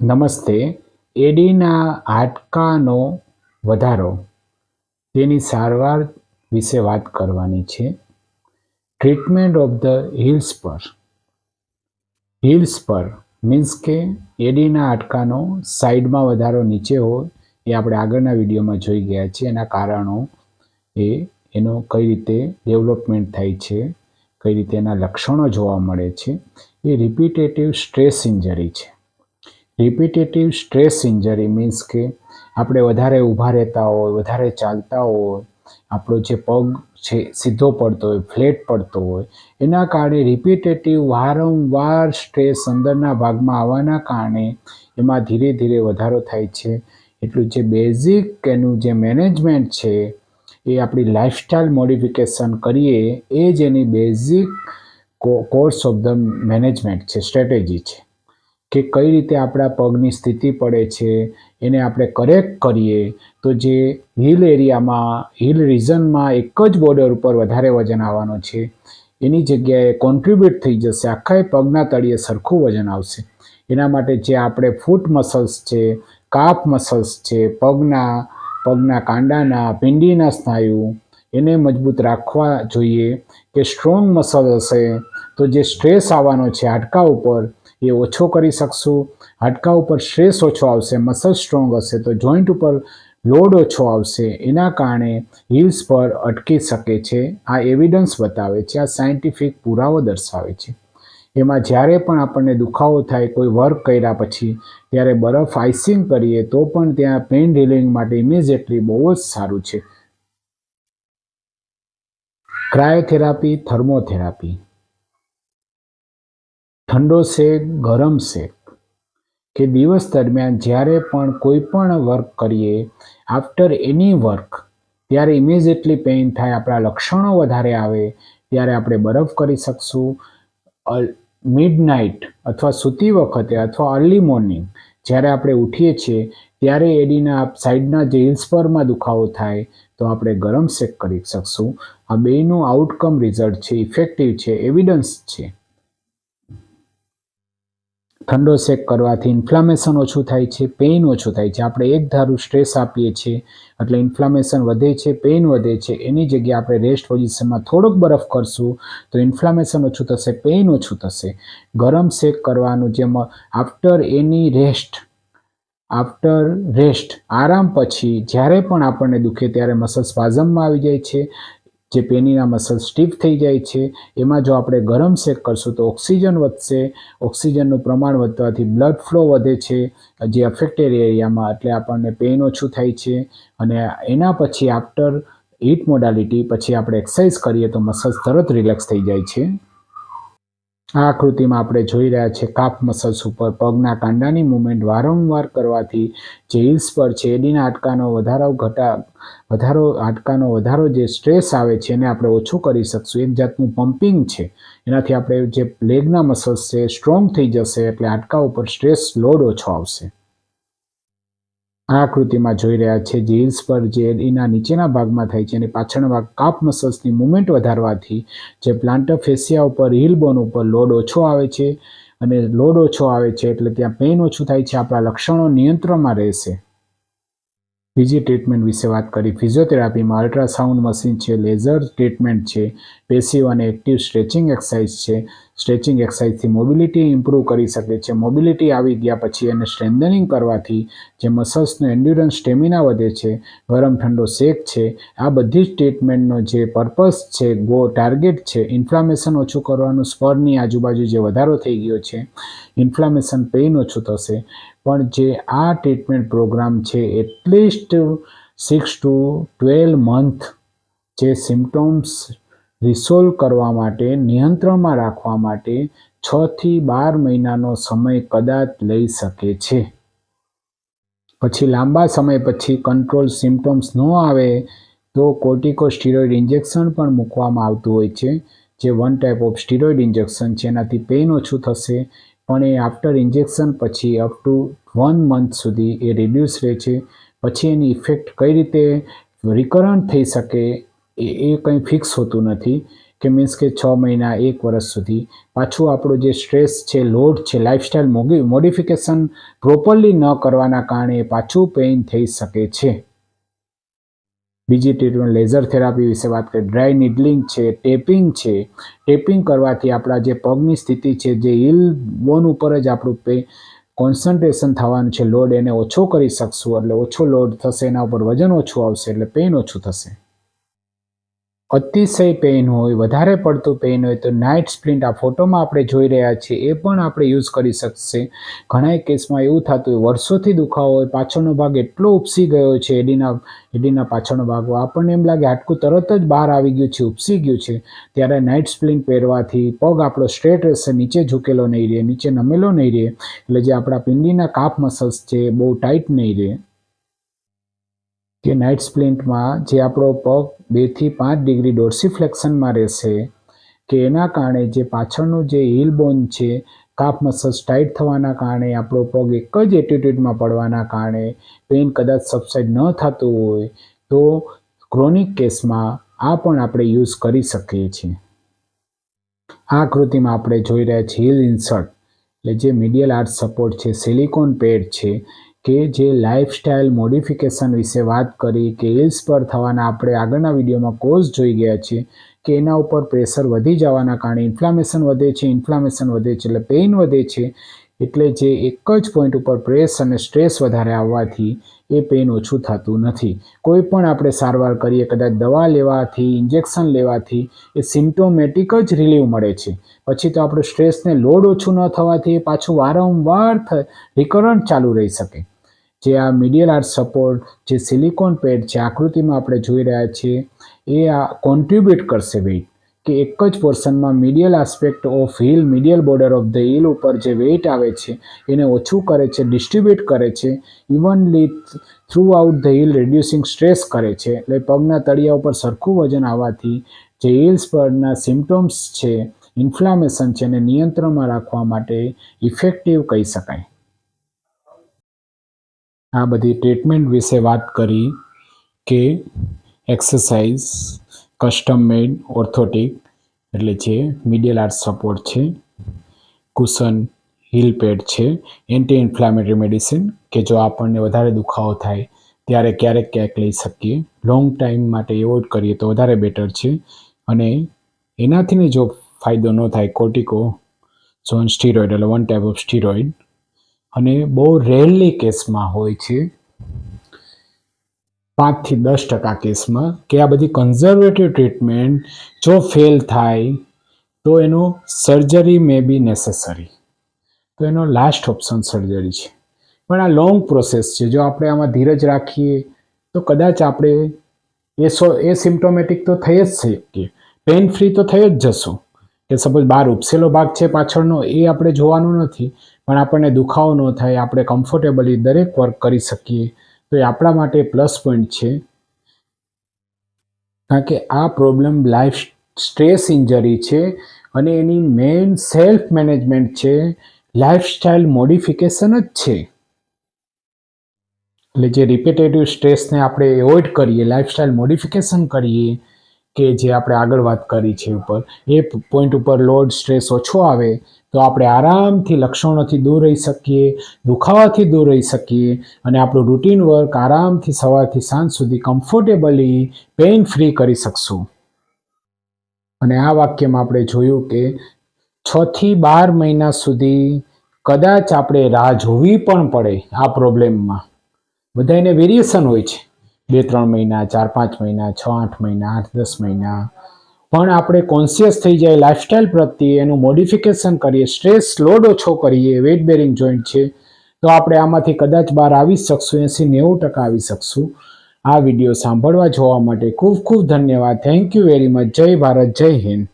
નમસ્તે, એડીના હાડકાનો વધારો તેની સારવાર વિશે વાત કરવાની છે. ટ્રીટમેન્ટ ઓફ ધ હિલ્સ પર. હિલ્સ પર મીન્સ કે એડીના હાડકાનો સાઈડમાં વધારો નીચે હોય એ આપણે આગળના વિડીયોમાં જોઈ ગયા છીએ. એના કારણો એ, એનો કઈ રીતે ડેવલપમેન્ટ થાય છે, કઈ રીતે એના લક્ષણો જોવા મળે છે, એ રિપીટેટિવ સ્ટ્રેસ ઇન્જરી છે. રિપીટેટિવ સ્ટ્રેસ ઇન્જરી મીન્સ કે આપણે વધારે ઊભા રહેતા હોય, વધારે ચાલતા હોય, આપણો જે પગ છે સીધો પડતો હોય ફ્લેટ પડતો હોય, એના કારણે રિપીટેટિવ વારંવાર સ્ટ્રેસ અંદરના ભાગમાં આવવાના કારણે એમાં ધીરે ધીરે વધારો થાય છે. એટલું જે બેઝિક એનું જે મેનેજમેન્ટ છે, એ આપણી લાઈફસ્ટાઈલ મોડિફિકેશન કરીએ, એ જ એની basic course of the management છે સ્ટ્રેટેજી છે. કે કઈ રીતે આપણા પગની સ્થિતિ પડે છે, એને આપણે કરેક્ટ કરીએ, તો જે હિલ એરિયામાં હિલ રિઝનમાં એક જ બોર્ડર ઉપર વધારે વજન આવવાનો છે. એની જગ્યાએ કોન્ટ્રીબ્યુટ થઈ જશે, આખા પગના તળિયે સરખું વજન આવશે. એના માટે જે આપણે ફૂટ મસલ્સ છે કાફ મસલ્સ છે, પગના પગના કાંડાના પિંડીના સ્નાયુ, એને મજબૂત રાખવા જોઈએ. કે સ્ટ્રોંગ મસલ હશે, તો જે સ્ટ્રેસ આવવાનો છે, હાડકા ઉપર એ ઓછો કરી શકશું. હાડકા ઉપર સ્ટ્રેસ ઓછો આવશે મસલ સ્ટ્રોંગ હશે, તો જોઈન્ટ ઉપર લોડ ઓછો આવશે. એના કારણે હિલ્સ પર અટકી શકે છે. આ એવિડન્સ બતાવે છે. આ સાયન્ટિફિક પુરાવો દર્શાવે છે. એમાં જ્યારે પણ આપણને દુખાવો થાય, કોઈ વર્ક કર્યા પછી, ત્યારે બરફ આઈસિંગ કરીએ, તો પણ ત્યાં પેઇન રિલીવિંગ માટે ઇમિજિએટલી બહુ જ સારું છે. ક્રાયોથેરાપી થર્મોથેરાપી ઠંડો શેક, ગરમ શેક કે દિવસ દરમિયાન જ્યારે પણ કોઈ પણ વર્ક કરીએ આફ્ટર એની વર્ક ત્યારે ઇમિજિએટલી પેઇન થાય, આપણા લક્ષણો વધારે આવે, ત્યારે આપણે બરફ કરી શકશું. મિડ નાઇટ અથવા સૂતી વખતે અથવા અર્લી મોર્નિંગ જ્યારે આપણે ઉઠીએ છીએ, ત્યારે એડીના સાઈડના જે હિલ્સ પરમાં દુખાવો થાય, તો આપણે ગરમ શેક કરી શકશું. આ બેયનું આઉટકમ રિઝલ્ટ છે ઇફેક્ટિવ છે એવિડન્સ છે. ઠંડો શેક કરવાથી ઇન્ફ્લામેશન ઓછું થાય છે પેઇન ઓછું થાય છે. આપણે એક ધારું સ્ટ્રેસ આપીએ છીએ, એટલે ઇન્ફ્લામેશન વધે છે પેઇન વધે છે. એની જગ્યાએ આપણે રેસ્ટ પોઝિશનમાં થોડોક બરફ કરશું, તો ઇન્ફ્લામેશન ઓછું થશે પેઇન ઓછું થશે. ગરમ શેક કરવાનું જેમ આફ્ટર એની રેસ્ટ આફ્ટર રેસ્ટ આરામ પછી જ્યારે પણ આપણને દુખે ત્યારે મસલ સ્પાઝમમાં આવી જાય છે. જે પેનીના મસલ સ્ટીફ થઈ જાય છે, એમાં જો આપણે ગરમ શેક કરશું તો ઓક્સિજન વધશે. ઓક્સિજનનું પ્રમાણ વધવાથી બ્લડ ફ્લો વધે છે, જે અફેક્ટેડ એરિયામાં, એટલે આપણને પેઇન ઓછું થાય છે. અને એના પછી આફ્ટર હીટ મોડાલિટી પછી આપણે એક્સરસાઇઝ કરીએ તો મસલ્સ તરત રિલેક્સ થઈ જાય છે. આ આકૃતિમાં આપણે જોઈ રહ્યા છે કાફ મસલ્સ ઉપર પગના કાંડાની મુવમેન્ટ વારંવાર કરવાથી જે હિલ્સ પર છે, એડીના હાડકાનો વધારો ઘટા, વધારો, હાડકાનો વધારો જે સ્ટ્રેસ આવે છે એને આપણે ઓછું કરી શકશું. એક જાતનું પમ્પિંગ છે. એનાથી આપણે જે લેગના મસલ્સ છે સ્ટ્રોંગ થઈ જશે એટલે હાડકા ઉપર સ્ટ્રેસ લોડ ઓછો આવશે. આ આકૃતિમાં જોઈ રહ્યા છે જે હિલ્સ પર જે એના નીચેના ભાગમાં થાય છે અને પાછળના ભાગ કાપ મસલ્સની મુવમેન્ટ વધારવાથી જે પ્લાન્ટર ફેસિયા ઉપર હિલ બોન ઉપર લોડ ઓછો આવે છે અને લોડ ઓછો આવે છે એટલે ત્યાં પેઇન ઓછું થાય છે. આપણા લક્ષણો નિયંત્રણમાં રહેશે. બીજી ટ્રીટમેન્ટ વિશે વાત કરી. ફિઝિયોથેરાપીમાં અલ્ટ્રાસાઉન્ડ મશીન છે, લેઝર ટ્રીટમેન્ટ છે પેસિવ અને એક્ટિવ સ્ટ્રેચિંગ એક્સરસાઇઝ છે. સ્ટ્રેચિંગ એક્સરસાઇઝથી મોબિલિટી ઇમ્પ્રૂવ કરી શકે છે. મોબિલિટી આવી ગયા પછી એને સ્ટ્રેન્થનિંગ કરવાથી જે મસલ્સનો એન્ડ્યુરન્સ, સ્ટેમિના વધે છે, ગરમ ઠંડો શેક છે, આ બધી જ ટ્રીટમેન્ટનો જે પર્પઝ છે, ગો ટાર્ગેટ છે, ઇન્ફ્લામેશન ઓછું કરવાનું સ્પરની આજુબાજુ જે વધારો થઈ ગયો છે, ઇન્ફ્લામેશન પેઇન ઓછું થશે પણ જે આ ટ્રીટમેન્ટ પ્રોગ્રામ છે at least six to twelve month જે સિમ્ટોમ્સ રિસોલ્વ કરવા માટે, નિયંત્રણમાં રાખવા માટે છથી બાર મહિનાનો સમય કદાચ લઈ શકે છે. પછી લાંબા સમય પછી કંટ્રોલ સિમ્ટોમ્સ ન આવે તો કોર્ટિકોસ્ટીરોઇડ ઇન્જેક્શન પણ મૂકવામાં આવતું હોય છે, જે one type of steroid injection છે. એનાથી પેઇન ઓછું થશે પણ એ આફ્ટર ઇન્જેક્શન પછી અપ ટુ વન મંથ સુધી એ રિડ્યુસ રહે છે. પછી એની ઇફેક્ટ કઈ રીતે રિકરન્ટ થઈ શકે એ એ કંઈ ફિક્સ હોતું નથી. કે મીન્સ કે છ મહિના, એક વર્ષ સુધી. પાછું આપણું જે સ્ટ્રેસ છે લોડ છે લાઇફસ્ટાઇલ મોડિફિકેશન પ્રોપરલી ન કરવાના કારણે પાછું પેઇન થઈ શકે છે. બીજી ટ્રીટમેન્ટ લેઝર થેરાપી વિશે વાત કરીએ. ડ્રાય નીડલિંગ છે, ટેપિંગ છે. ટેપિંગ કરવાથી આપણા જે પગની સ્થિતિ છે, જે હિલ બોન ઉપર જ આપણું પે કોન્સન્ટ્રેશન થવાનું છે. લોડ એને ઓછો કરી શકશું, એટલે ઓછો લોડ થશે, એના ઉપર વજન ઓછું આવશે, એટલે પેઇન ઓછું થશે. અતિશય પેઇન હોય, વધારે પડતું પેઇન હોય તો નાઇટ સ્પ્લિન્ટ આ ફોટોમાં આપણે જોઈ રહ્યા છીએ, એ પણ આપણે યુઝ કરી શકશે. ઘણા કેસમાં એવું થતું હોય, વર્ષોથી દુખાવો હોય, પાછળનો ભાગ એટલો ઉપસી ગયો છે, એડીના એડીના પાછળનો ભાગ આપણને એમ લાગે હાડકું તરત જ બહાર આવી ગયું છે, ઉપસી ગયું છે. ત્યારે નાઇટ સ્પ્લિન્ટ પહેરવાથી પગ આપણો સ્ટ્રેટ રહેશે, નીચે ઝૂકેલો નહીં રહે, નીચે નમેલો નહીં રહે, એટલે જે આપણા પિંડીના કાફ મસલ્સ છે બહુ ટાઈટ નહીં રહે. કે નાઇટ સ્પ્લિન્ટમાં જે આપણો પગ બેથી પાંચ ડિગ્રી ડોર્સિફ્લેક્શનમાં રહેશે, કે એના કારણે જે પાછળનું જે હિલ બોન છે કાફ મસલ્સ ટાઈટ થવાના કારણે, આપણો પગ એક જ એટીટ્યુડમાં પડવાના કારણે પેઇન કદાચ સબસાઇડ ન થતું હોય, તો ક્રોનિક કેસમાં આ પણ આપણે યુઝ કરી શકીએ છીએ. આ આકૃતિમાં આપણે જોઈ રહ્યા છીએ હિલ ઇન્સર્ટ એટલે જે મીડિયલ આર્ટ સપોર્ટ છે સિલિકોન પેડ છે કે જે લાઇફસ્ટાઇલ મોડિફિકેશન વિશે વાત કરી, કે હિલ્સ પર થવાના આપણે આગળના વિડીયોમાં કોઝ જોઈ ગયા છીએ, કે એના ઉપર પ્રેશર વધી જવાના કારણે ઇન્ફ્લામેશન વધે છે ઇન્ફ્લામેશન વધે છે, એટલે પેઇન વધે છે એટલે જે એક જ પોઈન્ટ ઉપર પ્રેસ અને સ્ટ્રેસ વધારે આવવાથી એ પેઇન ઓછું થતું નથી. કોઈ પણ આપણે સારવાર કરીએ, કદાચ દવા લેવાથી ઇન્જેક્શન લેવાથી, એ સિમ્ટોમેટિક જ રિલીવ મળે છે. પછી તો આપણું સ્ટ્રેસને લોડ ઓછું ન થવાથી એ પાછું વારંવાર રિકરન્ટ ચાલુ રહી શકે. જે આ મીડિયલ આર્ટ સપોર્ટ જે સિલિકોન પેડ છે આકૃતિમાં આપણે જોઈ રહ્યા છીએ, એ આ કોન્ટ્રીબ્યુટ કરશે વેઇટ કે એક જ પોર્શનમાં medial aspect of heel medial border of the heel ઉપર જે વેઇટ આવે છે, એને ઓછું કરે છે ડિસ્ટ્રીબ્યુટ કરે છે evenly throughout the heel reducing stress કરે છે. એટલે પગના તળિયા ઉપર સરખું વજન આવવાથી જે હિલ્સ પરના સિમ્ટોમ્સ છે ઇન્ફ્લામેશન છે, એને નિયંત્રણમાં રાખવા માટે ઇફેક્ટિવ કહી શકાય. આ બધી ટ્રીટમેન્ટ વિશે વાત કરી કે એક્સરસાઇઝ કસ્ટમ મેડ ઓર્થોટિક એટલે જે મિડિયલ આર્ટ સપોર્ટ છે કુશન હિલ પેડ છે એન્ટી ઇન્ફ્લામેટરી મેડિસિન કે જો આપણને વધારે દુખાવો થાય, ત્યારે ક્યારેક ક્યાંક લઈ શકીએ. લોંગ ટાઈમ માટે એવોઇડ કરીએ તો વધારે બેટર છે. અને એનાથીને જો ફાયદો ન થાય કોર્ટિકો ઝોન સ્ટીરોઇડ એટલે વન ટાઈપ ઓફ સ્ટીરોઇડ અને બહુ રેરલી કેસમાં હોય છે. પાંચથી દસ ટકા કેસમાં કે આ બધી કન્ઝર્વેટિવ ટ્રીટમેન્ટ જો ફેલ થાય, તો એનો સર્જરી મે બી નેસેસરી તો એનો લાસ્ટ ઓપ્શન સર્જરી છે. પણ આ લોંગ પ્રોસેસ છે. જો આપણે આમાં ધીરજ રાખીએ, તો કદાચ આપણે એ સો, એ સિમ્ટોમેટિક તો થઈ જ શકીએ. પેઇન ફ્રી તો થઈ જ જશું. કે સપોઝ બહાર ઉપસેલો ભાગ છે પાછળનો, એ આપણે જોવાનું નથી. પણ આપણને દુખાવો ન થાય, આપણે કમ્ફર્ટેબલી દરેક વર્ક કરી શકીએ. તો એ આપણા માટે પ્લસ પોઈન્ટ છે. કારણ કે આ પ્રોબ્લેમ લાઈફ સ્ટ્રેસ ઇન્જરી છે અને એની મેઇન સેલ્ફ મેનેજમેન્ટ છે, લાઈફસ્ટાઈલ મોડિફિકેશન જ છે. એટલે જે રિપીટેટિવ સ્ટ્રેસને આપણે એવોઇડ કરીએ, લાઈફસ્ટાઈલ મોડિફિકેશન કરીએ કે જે આપણે આગળ વાત કરી છે ઉપર, એ પોઈન્ટ ઉપર લોડ સ્ટ્રેસ ઓછો આવે, તો આપણે આરામથી લક્ષણોથી દૂર રહી શકીએ, દુખાવાથી દૂર રહી શકીએ, અને આપણું રૂટીન વર્ક આરામથી સવારથી સાંજ સુધી કમ્ફર્ટેબલી પેઇન ફ્રી કરી શકશું. અને આ વાક્યમાં આપણે જોયું કે છથી બાર મહિના સુધી કદાચ આપણે રાહ જોવી પણ પડે આ પ્રોબ્લેમમાં બધાને વેરિએશન હોય છે. બે ત્રણ મહિના ચાર પાંચ મહિના છ આઠ મહિના આઠ દસ મહિના. પણ આપણે કોન્શિયસ થઈ જાય લાઇફસ્ટાઇલ પ્રત્યે, એનું મોડિફિકેશન કરીએ સ્ટ્રેસ લોડ ઓછો કરીએ વેટ બેરિંગ જોઈન્ટ છે, તો આપણે આમાંથી કદાચ બહાર આવી શકશું એંસી નેવું ટકા આવી શકશું. આ વીડિયો સાંભળવા જોવા માટે ખૂબ ખૂબ ધન્યવાદ. થેન્ક યુ વેરી મચ જય ભારત, જય હિન્દ.